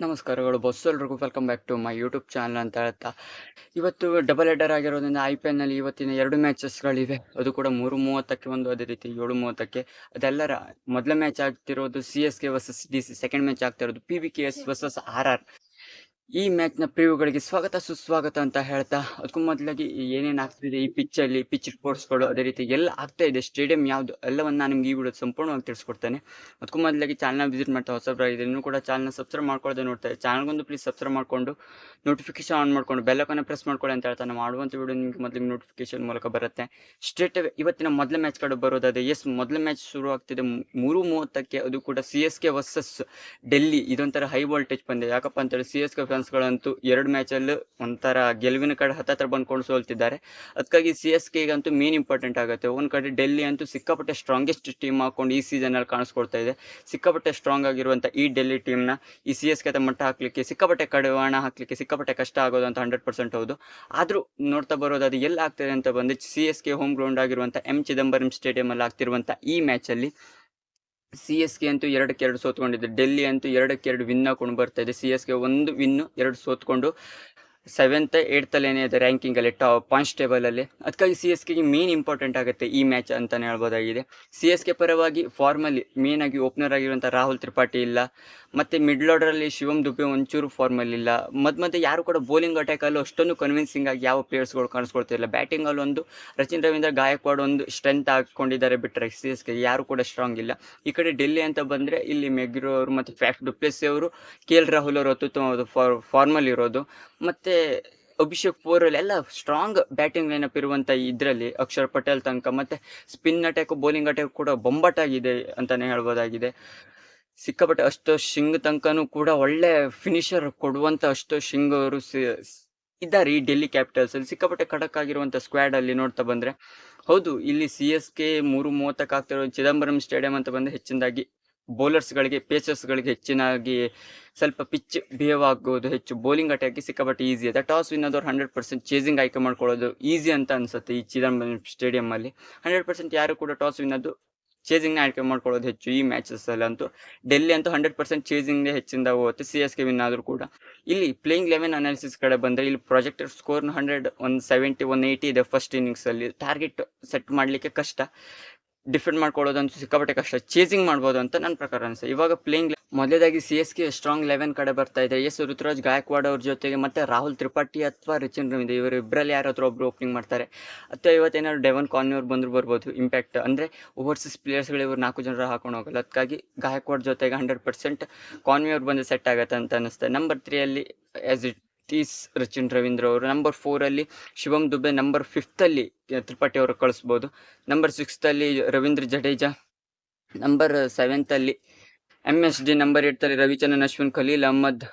ನಮಸ್ಕಾರಗಳು. ಬಸ್ ಎಲ್ರಿಗೂ welcome back to my YouTube channel ಅಂತ ಹೇಳ್ತಾ. ಇವತ್ತು ಡಬಲ್ ಹೆಡರ್ ಆಗಿರೋದ್ರಿಂದ ಐ ಪಿ ಎಲ್ನಲ್ಲಿ ಇವತ್ತಿನ ಎರಡು ಮ್ಯಾಚಸ್ಗಳಿವೆ ಅದು ಕೂಡ ಮೂರು ಮೂವತ್ತಕ್ಕೆ ಒಂದು ಅದೇ ರೀತಿ ಏಳು ಮೂವತ್ತಕ್ಕೆ. ಅದೆಲ್ಲರ ಮೊದಲ ಮ್ಯಾಚ್ ಆಗ್ತಿರೋದು C S K versus D C second match ಆಗ್ತಿರೋದು P B K S versus R R ಈ ಮ್ಯಾಚ್ನ ಪ್ರಿವ್ಯೂಗಳಿಗೆ ಸ್ವಾಗತ ಸುಸ್ವಾಗತ ಅಂತ ಹೇಳ್ತಾ ಅದಕ್ಕೂ ಮೊದಲಾಗಿ ಏನೇನು ಆಗ್ತಿದೆ ಈ ಪಿಚ್ಚಲ್ಲಿ ಪಿಚ್ ರಿಪೋರ್ಟ್ಸ್ಗಳು ಅದೇ ರೀತಿ ಎಲ್ಲ ಆಗ್ತಾ ಇದೆ. ಸ್ಟೇಡಿಯಂ ಯಾವುದು ಎಲ್ಲವನ್ನು ನಾನು ನಿಮ್ಗೆ ಈ ವಿಡಿಯೋ ಸಂಪೂರ್ಣವಾಗಿ ತಿಳಿಸ್ಕೊಡ್ತೇನೆ. ಅದಕ್ಕೂ ಮೊದಲಾಗಿ ಚಾನಲ್ನ ವಿಸಿಟ್ ಮಾಡ್ತಾ ಹೊಸಬ್ರಾಗಿದೆ ಇನ್ನೂ ಕೂಡ ಚಾನಲ್ನ ಸಬ್ಸ್ಕ್ರೈಬ್ ಮಾಡ್ಕೊಳ್ಳದೆ ನೋಡ್ತಾರೆ ಚಾನಲ್ಗೊಂದು ಪ್ಲೀಸ್ ಸಬ್ಸ್ಕ್ರೈಬ್ ಮಾಡಿಕೊಂಡು ನೋಟಿಫಿಕೇಶನ್ ಆನ್ ಮಾಡ್ಕೊಂಡು ಬೆಲ್ಲಕ್ಕನ್ನು ಪ್ರೆಸ್ ಮಾಡ್ಕೊಳ್ಳಿ ಅಂತ ಹೇಳ್ತಾ ನಾನು ಮಾಡುವಂಥ ವಿಡಿಯೋ ನಿಮಗೆ ಮೊದಲಿಗೆ ನೋಟಿಫಿಕೇಶನ್ ಮೂಲಕ ಬರುತ್ತೆ. ಸ್ಟ್ರೇಟ್ ಇವತ್ತಿನ ಮೊದಲ ಮ್ಯಾಚ್ ಕಡೆ ಬರೋದಾದ್ರೆ ಎಸ್ ಮೊದಲ ಮ್ಯಾಚ್ ಶುರು ಆಗ್ತಿದೆ ಮೂರು ಮೂವತ್ತಕ್ಕೆ, ಅದು ಕೂಡ C S K versus Delhi ಇದೊಂಥರ ಹೈ ವೋಲ್ಟೇಜ್ ಬಂದಿದೆ ಯಾಕಪ್ಪ ಅಂತೇಳಿ ಸಿ ಎಸ್ ಕೆ ಫ್ಯಾನ್ಸ್ಗಳಂತೂ ಎರಡು ಮ್ಯಾಚಲ್ಲೂ ಒಂಥರ ಗೆಲುವಿನ ಕಡೆ ಹತ್ತತ್ರ ಬಂದ್ಕೊಂಡು ಸೋಲ್ತಿದ್ದಾರೆ ಅದಕ್ಕಾಗಿ ಸಿ ಎಸ್ ಕೆಗಂತೂ ಮೇನ್ ಇಂಪಾರ್ಟೆಂಟ್ ಆಗುತ್ತೆ. ಒಂದು ಕಡೆ ಡೆಲ್ಲಿ ಅಂತೂ ಸಿಕ್ಕಾಪಟ್ಟೆ ಸ್ಟ್ರಾಂಗೆಸ್ಟ್ ಟೀಮ್ ಹಾಕೊಂಡು ಈ ಸೀಸನಲ್ಲಿ ಕಾಣಿಸ್ಕೊಳ್ತಾ ಇದೆ. ಸಿಕ್ಕಾಪಟ್ಟೆ ಸ್ಟ್ರಾಂಗ್ ಆಗಿರುವಂಥ ಈ ಡೆಲ್ಲಿ ಟೀಮ್ನ ಈ ಸಿ ಎಸ್ ಕೆ ಮಟ್ಟ ಹಾಕ್ಲಿಕ್ಕೆ, ಸಿಕ್ಕಾಪಟ್ಟೆ ಕಡಿವಾಣ ಹಾಕ್ಲಿಕ್ಕೆ ಸಿಕ್ಕಾಪಟ್ಟೆ ಕಷ್ಟ ಆಗೋದು ಅಂತ ಹಂಡ್ರೆಡ್ ಪರ್ಸೆಂಟ್ ಹೌದು. ಆದರೂ ನೋಡ್ತಾ ಬರೋದು ಅದು ಎಲ್ಲಿ ಆಗ್ತದೆ ಅಂತ ಬಂದು C S K home ground ಆಗಿರುವಂಥ ಎಂ ಚಿದಂಬರಂ ಸ್ಟೇಡಿಯಂ ಅಲ್ಲಿ ಆಗ್ತಿರುವಂಥ ಈ ಮ್ಯಾಚಲ್ಲಿ ಸಿ ಎಸ್ ಕೆ ಅಂತೂ ಎರಡಕ್ಕೆ ಎರಡು ಸೋತ್ಕೊಂಡಿದೆ. ಡೆಲ್ಲಿ ಅಂತೂ ಎರಡಕ್ಕೆ ಎರಡು ವಿನ್ ಹಾಕೊಂಡು ಬರ್ತಾ ಇದೆ. ಸಿ ಎಸ್ ಕೆ ಒಂದು ವಿನ್ನು ಎರಡು ಸೋತ್ಕೊಂಡು ಸೆವೆಂತ್ ಏಯ್ತಲ್ಲಿ ಇದೆ ರ್ಯಾಂಕಿಂಗಲ್ಲಿ ಟಾಪ್ ಪಾಯಿಂಟ್ಸ್ ಟೇಬಲಲ್ಲಿ ಅದಕ್ಕಾಗಿ ಸಿ ಎಸ್ ಕೆಗೆ ಮೇನ್ ಇಂಪಾರ್ಟೆಂಟ್ ಆಗುತ್ತೆ ಈ ಮ್ಯಾಚ್ ಅಂತಲೇ ಹೇಳ್ಬೋದಾಗಿದೆ. ಸಿ ಎಸ್ ಕೆ ಪರವಾಗಿ ಫಾರ್ಮಲ್ಲಿ ಮೇನ್ ಆಗಿ ಓಪನರ್ ಆಗಿರುವಂಥ ರಾಹುಲ್ ತ್ರಿಪಾಠಿ ಇಲ್ಲ. ಮತ್ತು ಮಿಡ್ಲ್ ಆರ್ಡರಲ್ಲಿ ಶಿವಮ್ ದುಬೆ ಒಂಚೂರು ಫಾರ್ಮಲ್ಲಿ ಇಲ್ಲ. ಮತ್ತೆ ಮತ್ತೆ ಯಾರು ಕೂಡ ಬೌಲಿಂಗ್ ಅಟ್ಯಾಕಲ್ಲೂ ಅಷ್ಟೊಂದು ಕನ್ವಿನ್ಸಿಂಗ್ ಆಗಿ ಯಾವ ಪ್ಲೇಯರ್ಸ್ಗಳು ಕಾಣಿಸ್ಕೊಳ್ತಿಲ್ಲ ಬ್ಯಾಟಿಂಗಲ್ಲಿ ಒಂದು ರಚಿನ್ ರವೀಂದ್ರ, ಗಾಯಕ್ವಾಡ್ ಒಂದು ಸ್ಟ್ರೆಂತ್ ಹಾಕ್ಕೊಂಡಿದ್ದಾರೆ ಬಿಟ್ಟರೆ ಸಿ ಎಸ್ ಕೆ ಯಾರು ಕೂಡ ಸ್ಟ್ರಾಂಗ್ ಇಲ್ಲ. ಈ ಕಡೆ ಡೆಲ್ಲಿ ಅಂತ ಬಂದರೆ ಇಲ್ಲಿ ಮೆಗ್ರೋ ಅವರು ಮತ್ತು ಫ್ಯಾಕ್ಟ್ ಡುಪ್ಲೆಸ್ ಅವರು, ಕೆ ಎಲ್ ರಾಹುಲ್ ಅವರು ಅತ್ಯುತ್ತಮವಾದ ಫಾರ್ ಫಾರ್ಮಲ್ ಇರೋದು ಮತ್ತು ಅಭಿಷೇಕ್ ಪೋರಲ್ ಎಲ್ಲ ಸ್ಟ್ರಾಂಗ್ ಬ್ಯಾಟಿಂಗ್ ಲೈನಪ್ ಇರುವಂಥ ಇದರಲ್ಲಿ ಅಕ್ಷರ್ ಪಟೇಲ್ ತನಕ. ಮತ್ತೆ ಸ್ಪಿನ್ ಅಟ್ಯಾಕ್ ಬೌಲಿಂಗ್ ಅಟ್ಯಾಕ್ ಕೂಡ ಬೊಂಬಾಟಾಗಿದೆ ಅಂತಾನೆ ಹೇಳ್ಬೋದಾಗಿದೆ. ಸಿಕ್ಕಾಪಟ್ಟೆ ಅಷ್ಟು ಶಿಂಗ್ ತನಕನೂ ಕೂಡ ಒಳ್ಳೆ ಫಿನಿಷರ್ ಕೊಡುವಂತ ಅಷ್ಟು ಶಿಂಗ್ ಅವರು ಇದ್ದಾರೆ ಈ ಡೆಲ್ಲಿ ಕ್ಯಾಪಿಟಲ್ಸ್ ಅಲ್ಲಿ. ಸಿಕ್ಕಾಪಟ್ಟೆ ಖಡಕ್ ಆಗಿರುವಂಥ ಸ್ಕ್ವಾಡ್ ಅಲ್ಲಿ ನೋಡ್ತಾ ಬಂದ್ರೆ. ಹೌದು, ಇಲ್ಲಿ ಸಿ ಎಸ್ ಕೆ ಮೂರು ಮೂವತ್ತಕ್ಕೆ ಆಗ್ತಿರೋ ಚಿದಂಬರಂ ಸ್ಟೇಡಿಯಂ ಅಂತ ಬಂದ್ರೆ ಹೆಚ್ಚಿನದಾಗಿ ಬೌಲರ್ಸ್ಗಳಿಗೆ ಪೇಸರ್ಸ್ಗಳಿಗೆ ಹೆಚ್ಚಿನಾಗಿ ಸ್ವಲ್ಪ ಪಿಚ್ ಬಿಹೇವ್ ಆಗೋದು ಹೆಚ್ಚು. ಬೌಲಿಂಗ್ ಅಟ್ಯಾಕಿ ಸಿಕ್ಕಾಪಟ್ಟೆ ಈಸಿ ಇದೆ. ಟಾಸ್ ವಿನ್ ಆದವ್ರು ಹಂಡ್ರೆಡ್ ಪರ್ಸೆಂಟ್ ಚೇಸಿಂಗ್ ಆಯ್ಕೆ ಮಾಡ್ಕೊಳ್ಳೋದು ಈಸಿ ಅಂತ ಅನ್ಸುತ್ತೆ ಈ ಚಿದಂಬರಂ ಸ್ಟೇಡಿಯಂ ಅಲ್ಲಿ. ಹಂಡ್ರೆಡ್ ಪರ್ಸೆಂಟ್ ಯಾರು ಕೂಡ ಟಾಸ್ ವಿನ್ ಅದು ಚೇಸಿಂಗ್ನ ಆಯ್ಕೆ ಮಾಡ್ಕೊಳ್ಳೋದು ಹೆಚ್ಚು ಈ ಮ್ಯಾಚಸ್ ಅಲ್ಲಿ ಅಂತೂ. ಡೆಲ್ಲಿ ಅಂತೂ ಹಂಡ್ರೆಡ್ ಪರ್ಸೆಂಟ್ ಚೇಸಿಂಗ್ ಹೆಚ್ಚಿಂದ ಹೋಗುತ್ತೆ ಸಿ ಎಸ್ ಕೆ ವಿನ್ ಆದರೂ ಕೂಡ. ಇಲ್ಲಿ ಪ್ಲೇಯಿಂಗ್ ಲೆವೆನ್ ಅನಾಲಿಸಿಸ್ ಕಡೆ ಬಂದರೆ ಇಲ್ಲಿ projector ಸ್ಕೋರ್ನ hundred one seventy one eighty ಇದೆ ಫಸ್ಟ್ ಇನ್ನಿಂಗ್ಸಲ್ಲಿ ಟಾರ್ಗೆಟ್ ಸೆಟ್ ಮಾಡಲಿಕ್ಕೆ ಕಷ್ಟ. ಡಿಫೆಂಡ್ ಮಾಡ್ಕೊಳ್ಳೋದಂತೂ ಸಿಕ್ಕಾಪಟ್ಟೆ ಕಷ್ಟ. ಚೇಸಿಂಗ್ ಮಾಡ್ಬೋದು ಅಂತ ನನ್ನ ಪ್ರಕಾರ ಅನಿಸುತ್ತೆ. ಇವಾಗ ಪ್ಲೇಯಿಂಗ್ ಮೊದಲೇದಾಗಿ C S K strong eleven ಕಡೆ ಬರ್ತಾ ಇದೆ. ಎಸ್ ಋತುರಾಜ್ ಗಾಯಕ್ವಾಡ್ ಅವ್ರ ಜೊತೆಗೆ ಮತ್ತೆ ರಾಹುಲ್ ತ್ರಿಪಾಠಿ ಅಥವಾ ರಿಚಿನ್ ರವಿಂದ್ರ ಇವರು ಇಬ್ಬರಲ್ಲಿ ಯಾರಾದರೂ ಒಬ್ರು ಓಪನಿಂಗ್ ಮಾಡ್ತಾರೆ. ಅಥವಾ ಇವತ್ತೇನಾದ್ರು ಡೆವನ್ ಕಾನ್ಯೂರ್ ಬಂದ್ರು ಬರ್ಬೋದು ಇಂಪ್ಯಾಕ್ಟ್ ಅಂದರೆ ಓವರ್ಸೀಸ್ ಪ್ಲೇಯರ್ಸ್ಗಳು ಇವರು ನಾಲ್ಕು ಜನರ ಹಾಕೊಂಡು ಹೋಗಲ್ಲ. ಅದಕ್ಕಾಗಿ ಗಾಯಕ್ವಾಡ್ ಜೊತೆಗೆ ಹಂಡ್ರೆಡ್ ಪರ್ಸೆಂಟ್ ಕಾನ್ಯೂರ್ ಬಂದು ಸೆಟ್ ಆಗುತ್ತೆ ಅಂತ ಅನ್ನಿಸ್ತದೆ number ತ್ರೀಯಲ್ಲಿ as it is Rachin Ravindra ಅವರು ನಂಬರ್ ಫೋರಲ್ಲಿ ಶಿವಂ ದುಬೆ ನಂಬರ್ ಫಿಫ್ತಲ್ಲಿ ತ್ರಿಪಾಠಿ ಅವರು ಕಳಿಸ್ಬೋದು. ನಂಬರ್ ಸಿಕ್ಸ್ತಲ್ಲಿ ರವೀಂದ್ರ ಜಡೇಜಾ. ನಂಬರ್ ಸೆವೆಂತಲ್ಲಿ ಎಂ ಎಸ್ ಡಿ ನಂಬರ್ ಏಟ್ತಲ್ಲಿ ರವಿಚಂದ್ರನ್, ಅಶ್ವಿನ್, ಖಲೀಲ್ ಅಹ್ಮದ್.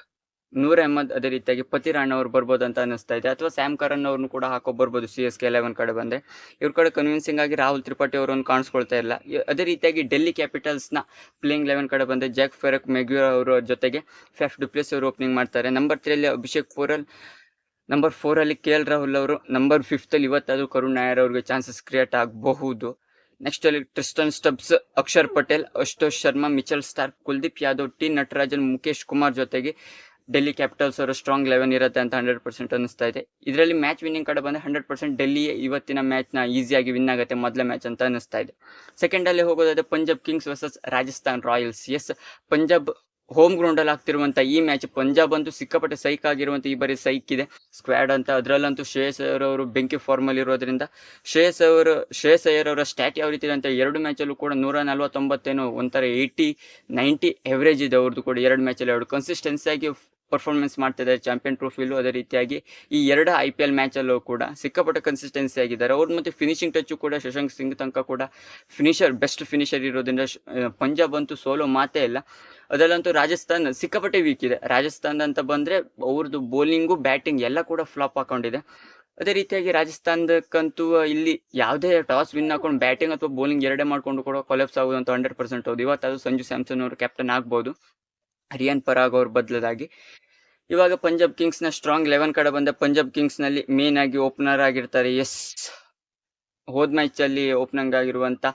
ನೂರ್ ಅಹಮದ್ ಅದೇ ರೀತಿಯಾಗಿ ಪತಿರಾಣ್ ಅವ್ರು ಬರ್ಬೋದು ಅಂತ ಅನಿಸ್ತಾ ಇದೆ. ಅಥವಾ ಸ್ಯಾಮ್ ಕರನ್ ಅವ್ರನ್ನು ಕೂಡ ಹಾಕೋ ಬರ್ಬೋದು ಸಿ ಎಸ್ ಕೆ ಎಲೆವೆನ್ ಕಡೆ ಬಂದರೆ. ಇವ್ರ ಕಡೆ ಕನ್ವಿನ್ಸಿಂಗ್ ಆಗಿ ರಾಹುಲ್ ತ್ರಿಪಾಠಿ ಅವರನ್ನು ಕಾಣಿಸ್ಕೊಳ್ತಾ ಇಲ್ಲ. ಅದೇ ರೀತಿಯಾಗಿ ಡೆಲ್ಲಿ ಕ್ಯಾಪಿಟಲ್ಸ್ನ ಪ್ಲೇಯಿಂಗ್ ಲೆವೆನ್ ಕಡೆ ಬಂದರೆ ಜಾಕ್ ಫೆರಕ್ ಮೆಗ್ಯೂರ್ ಅವರ ಜೊತೆಗೆ ಫೆಫ್ ಡುಪ್ಲೇಸ್ ಅವರು ಓಪನಿಂಗ್ ಮಾಡ್ತಾರೆ. ನಂಬರ್ ತ್ರೀಯಲ್ಲಿ ಅಭಿಷೇಕ್ ಪೋರಲ್ ನಂಬರ್ ಫೋರಲ್ಲಿ ಕೆ ಎಲ್ ರಾಹುಲ್ ಅವರು ನಂಬರ್ ಫಿಫ್ತಲ್ಲಿ ಇವತ್ತಾದರೂ ಕರುಣ್ ನಾಯರ್ ಅವ್ರಿಗೆ ಚಾನ್ಸಸ್ ಕ್ರಿಯೇಟ್ ಆಗಬಹುದು. ನೆಕ್ಸ್ಟ್ ಅಲ್ಲಿ Tristan Stubbs Axar Patel Ashutosh Sharma Mitchell Starc Kuldeep Yadav T Natarajan Mukesh Kumar ಜೊತೆಗೆ ಡೆಲ್ಲಿ ಕ್ಯಾಪಿಟಲ್ಸ್ ಅವರು ಸ್ಟ್ರಾಂಗ್ ಲೆವೆನ್ ಇರುತ್ತೆ ಅಂತ ಹಂಡ್ರೆಡ್ ಪರ್ಸೆಂಟ್ ಅನಿಸ್ತಾ ಇದೆ. ಇದರಲ್ಲಿ ಮ್ಯಾಚ್ ವಿನ್ನಿಂಗ್ ಕಡೆ ಬಂದರೆ ಹಂಡ್ರೆಡ್ ಪರ್ಸೆಂಟ್ ಡೆಲ್ಲಿ ಇವತ್ತಿನ ಮ್ಯಾಚ್ನ ಈಸಿಯಾಗಿ ವಿನ್ ಆಗುತ್ತೆ ಮೊದಲ ಮ್ಯಾಚ್ ಅಂತ ಅನಿಸ್ತಾ ಇದೆ. ಸೆಕೆಂಡಲ್ಲಿ ಹೋಗೋದಾದ್ರೆ Punjab Kings versus Rajasthan Royals. S Punjab home ಗ್ರೌಂಡಲ್ಲಿ ಆಗ್ತಿರುವಂಥ ಈ ಮ್ಯಾಚ್ ಪಂಜಾಬ್ ಅಂತೂ ಸಿಕ್ಕಾಪಟ್ಟೆ ಸೈಕ್ ಆಗಿರುವಂಥ ಈ ಬಾರಿ ಸೈಕ್ ಇದೆ. ಸ್ಕ್ವಾಡ್ ಅಂತ ಅದರಲ್ಲಂತೂ ಶ್ರೇಯಸ್ ಅಯ್ಯರ್ ಅವರು ಬೆಂಕಿ ಫಾರ್ಮಲ್ಲಿ ಇರೋದ್ರಿಂದ ಶ್ರೇಯಸ್ ಅವರು, ಶ್ರೇಯಸ್ ಅಯ್ಯರ್ ಅವರ ಸ್ಟ್ಯಾಟ್ ಯಾವ ರೀತಿ ಅಂತ ಎರಡು ಮ್ಯಾಚಲ್ಲೂ ಕೂಡ ನೂರ ನಲ್ವತ್ತೊಂಬತ್ತೇನೋ ಒಂಥರ ಏಯ್ಟಿ ನೈಂಟಿ ಎವರೇಜ್ ಇದೆ ಅವ್ರದ್ದು ಕೂಡ ಎರಡು ಮ್ಯಾಚಲ್ಲಿ ಎರಡು ಕನ್ಸಿಸ್ಟೆನ್ಸಿಯಾಗಿ ಪರ್ಫಾರ್ಮೆನ್ಸ್ ಮಾಡ್ತಿದ್ದಾರೆ ಚಾಂಪಿಯನ್ ಟ್ರೋಫಿಲು ಅದೇ ರೀತಿಯಾಗಿ. ಈ ಎರಡು ಐ ಪಿ ಎಲ್ ಮ್ಯಾಚಲ್ಲೂ ಕೂಡ ಸಿಕ್ಕಾಪಟ್ಟೆ ಕನ್ಸಿಸ್ಟೆನ್ಸಿ ಆಗಿದ್ದಾರೆ. ಅವ್ರು ಮತ್ತು ಫಿನಿಶಿಂಗ್ ಟಚ್ಚು ಕೂಡ, ಶಶಾಂಕ್ ಸಿಂಗ್ ತನಕ ಕೂಡ ಫಿನಿಷರ್ ಬೆಸ್ಟ್ ಫಿನಿಷರ್ ಇರೋದ್ರಿಂದ ಪಂಜಾಬ್ ಅಂತೂ ಸೋಲೋ ಮಾತೇ ಇಲ್ಲ. ಅದರಲ್ಲಂತೂ ರಾಜಸ್ಥಾನ್ ಸಿಕ್ಕಾಪಟ್ಟೆ ವೀಕ್ ಇದೆ. ರಾಜಸ್ಥಾನ್ ಅಂತ ಬಂದರೆ ಅವ್ರದ್ದು ಬೌಲಿಂಗು ಬ್ಯಾಟಿಂಗ್ ಎಲ್ಲ ಕೂಡ ಫ್ಲಾಪ್ ಹಾಕೊಂಡಿದೆ. ಅದೇ ರೀತಿಯಾಗಿ ರಾಜಸ್ಥಾನ್ದಕ್ಕಂತೂ ಇಲ್ಲಿ ಯಾವುದೇ ಟಾಸ್ ವಿನ್ ಹಾಕೊಂಡು ಬ್ಯಾಟಿಂಗ್ ಅಥವಾ ಬೌಲಿಂಗ್ ಎರಡೇ ಮಾಡ್ಕೊಂಡು ಕೂಡ ಕೊಲೆಪ್ಸ್ ಆಗೋದು ಅಂತ ಹಂಡ್ರೆಡ್ ಪರ್ಸೆಂಟ್ ಹೌದು. ಇವತ್ತು ಅದು ಸಂಜು ಸ್ಯಾಮ್ಸನ್ ಅವರು ಕ್ಯಾಪ್ಟನ್ ಆಗ್ಬೋದು. ಹರಿಯನ್ ಪರಾಗ್ ಅವ್ರ ಬದಲಾಗಿ ಇವಾಗ ಪಂಜಾಬ್ ಕಿಂಗ್ಸ್ನ ಸ್ಟ್ರಾಂಗ್ ಲೆವೆನ್ ಕಡೆ ಬಂದ ಪಂಜಾಬ್ ಕಿಂಗ್ಸ್ನಲ್ಲಿ ಮೇನ್ ಆಗಿ ಓಪನರ್ ಆಗಿರ್ತಾರೆ. ಎಸ್ ಹೋದ್ ಮ್ಯಾಚಲ್ಲಿ ಓಪನಿಂಗ್ ಆಗಿರುವಂಥ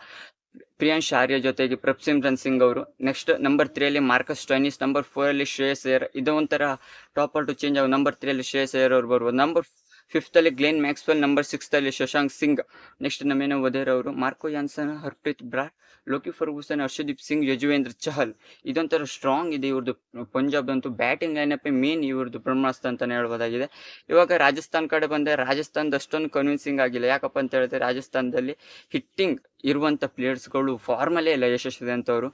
ಪ್ರಿಯಾಂಶ್ ಆರ್ಯ ಜೊತೆಗೆ ಪ್ರಭ್ಸಿಮ್ರನ್ ಸಿಂಗ್ ಅವರು. ನೆಕ್ಸ್ಟ್ ನಂಬರ್ ತ್ರೀಯಲ್ಲಿ ಮಾರ್ಕಸ್ ಟೈನಿಸ್ ನಂಬರ್ ಫೋರಲ್ಲಿ ಶ್ರೇಯಸ್ ಅಯ್ಯರ್. ಇದೊಂಥರ ಟಾಪ್ ಟಾಪರ್ ಟು ಚೇಂಜ್ ಆಗಿ ನಂಬರ್ ತ್ರೀಯಲ್ಲಿ ಶ್ರೇಯಸ್ ಅಯ್ಯರ್ ಅವರು ಬರ್ಬೋದು ನಂಬರ್ ಫಿಫ್ತಲ್ಲಿ ಗ್ಲೇನ್ ಮ್ಯಾಕ್ಸ್ವೆಲ್, ನಂಬರ್ ಸಿಕ್ಸ್ತಲ್ಲಿ ಶಶಾಂಕ್ ಸಿಂಗ್, ನೆಕ್ಸ್ಟ್ ನಮೇನ ವಧೇರ್ ಅವರು. Marco Jansen, Harpreet Brar, Lockie Ferguson, Arshdeep Singh, Yuzvendra Chahal. ಇದೊಂಥರ ಸ್ಟ್ರಾಂಗ್ ಇದೆ ಇವ್ರದ್ದು ಪಂಜಾಬ್ ಅಂತೂ ಬ್ಯಾಟಿಂಗ್ ಲೈನಪ್ ಮೇನ್ ಇವ್ರದ್ದು ಬ್ರಹ್ಮಾಸ್ತ ಅಂತಲೇ ಹೇಳ್ಬೋದಾಗಿದೆ. ಇವಾಗ ರಾಜಸ್ಥಾನ್ ಕಡೆ ಬಂದರೆ ರಾಜಸ್ಥಾನದ ಅಷ್ಟೊಂದು ಕನ್ವಿನ್ಸಿಂಗ್ ಆಗಿಲ್ಲ. ಯಾಕಪ್ಪ ಅಂತ ಹೇಳಿದ್ರೆ ರಾಜಸ್ಥಾನದಲ್ಲಿ ಹಿಟ್ಟಿಂಗ್ ಇರುವಂಥ ಪ್ಲೇಯರ್ಸ್ಗಳು ಫಾರ್ಮಲ್ಲೇ ಇಲ್ಲ ಯಶಸ್ವಿ ಅಂತವರು.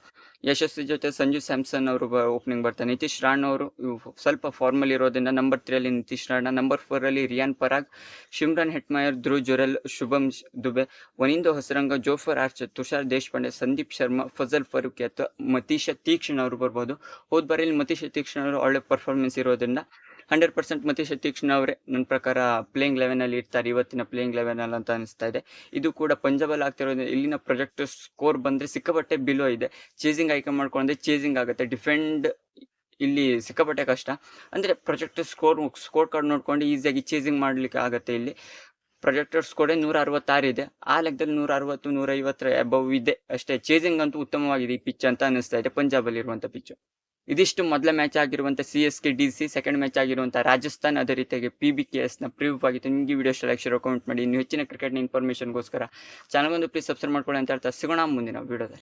ಯಶಸ್ವಿ ಜೊತೆ ಸಂಜು ಸ್ಯಾಮ್ಸನ್ ಅವರು ಓಪನಿಂಗ್ ಬರ್ತಾರೆ. ನಿತೀಶ್ ರಾಣ್ ಅವರು ಸ್ವಲ್ಪ ಫಾರ್ಮಲ್ ಇರೋದ್ರಿಂದ ನಂಬರ್ ತ್ರೀಯಲ್ಲಿ Nitish Rana number ಫೋರಲ್ಲಿ Riyan Parag, Shimron, Hetmyer Dhruv Jurel, Shubham Dubey, Wanindu, Hasaranga, Jofra, Archer, Tushar, Deshpande, Sandeep Sharma, Fazal Farooqi ಅಥವಾ ಮತೀಶ ತೀಕ್ಷ್ಣ ಅವರು ಬರ್ಬೋದು. ಹೋದ ಬಾರಿ ಮತೀಶ ತೀಕ್ಷ್ಣ ಅವರು ಒಳ್ಳೆ ಪರ್ಫಾರ್ಮೆನ್ಸ್ ಇರೋದ್ರಿಂದ ಹಂಡ್ರೆಡ್ ಪರ್ಸೆಂಟ್ ಮತೀಶ ತೀಕ್ಷ್ಣ ಅವರೇ ನನ್ನ ಪ್ರಕಾರ ಪ್ಲೇಯಿಂಗ್ ಲೆವೆನಲ್ಲಿ ಇರ್ತಾರೆ, ಇವತ್ತಿನ ಪ್ಲೇಯಿಂಗ್ ಲೆವೆನಲ್ಲಿ ಅಂತ ಅನಿಸ್ತಾ ಇದೆ. ಇದು ಕೂಡ ಪಂಜಾಬಲ್ಲಿ ಆಗ್ತಿರೋದ್ರಿಂದ ಇಲ್ಲಿನ ಪ್ರೊಜೆಕ್ಟ್ ಸ್ಕೋರ್ ಬಂದರೆ ಸಿಕ್ಕಾಪಟ್ಟೆ ಬಿಲೋ ಇದೆ. ಚೇಸಿಂಗ್ ಆಯ್ಕೆ ಮಾಡ್ಕೊಂಡ್ರೆ ಚೇಸಿಂಗ್ ಆಗುತ್ತೆ. ಡಿಫೆಂಡ್ ಇಲ್ಲಿ ಸಿಕ್ಕಾಪಟ್ಟೆ ಕಷ್ಟ. ಅಂದರೆ ಪ್ರೊಜೆಕ್ಟರ್ ಸ್ಕೋರ್ ಸ್ಕೋರ್ ಕಾರ್ಡ್ ನೋಡ್ಕೊಂಡು ಈಸಿಯಾಗಿ ಚೇಸಿಂಗ್ ಮಾಡಲಿಕ್ಕೆ ಆಗುತ್ತೆ ಇಲ್ಲಿ. ಪ್ರೊಜೆಕ್ಟರ್ ಸ್ಕೋರೇ ನೂರ ಅರವತ್ತಾರು ಇದೆ. ಆ ಲೆಕ್ಕದಲ್ಲಿ ನೂರ ಅರವತ್ತು ನೂರ ಐವತ್ತರ ಅಬವ್ ಇದೆ. ಅಷ್ಟೇ ಚೇಸಿಂಗ್ ಅಂತೂ ಉತ್ತಮವಾಗಿದೆ ಈ ಪಿಚ್ ಅಂತ ಅನಿಸ್ತಾ ಇದೆ ಪಂಜಾಬಲ್ಲಿ ಇರುವಂಥ ಪಿಚ್ಚು ಇದಿಷ್ಟು ಮೊದಲ ಮ್ಯಾಚ್ ಆಗಿರುವಂಥ C S K D C second match ಆಗಿರುವಂಥ ರಾಜಸ್ಥಾನ್ ಅದೇ ರೀತಿಯಾಗಿ ಪಿ ಬಿ ಕೆ ಎಸ್ನ ಪ್ರಿವ್ಯೂ ಆಗಿತ್ತು ನಿಮಗೆ ವಿಡಿಯೋ ಇಷ್ಟ ಲೈಕ್ ಕಮೆಂಟ್ ಮಾಡಿ. ಇನ್ನು ಹೆಚ್ಚಿನ ಕ್ರಿಕೆಟ್ನ ಇನ್ಫಾರ್ಮೇಷನ್ಗೋಸ್ಕರ ಚಾನಲ್ಗೊಂದು ಪ್ಲೀಸ್ ಸಬ್ಸ್ಕ್ರೈಬ್ ಮಾಡ್ಕೊಳ್ಳಿ ಅಂತ ಹೇಳ್ತಾ ಸಿಗೋಣ ಮುಂದಿನ ವಿಡಿಯೋದಲ್ಲಿ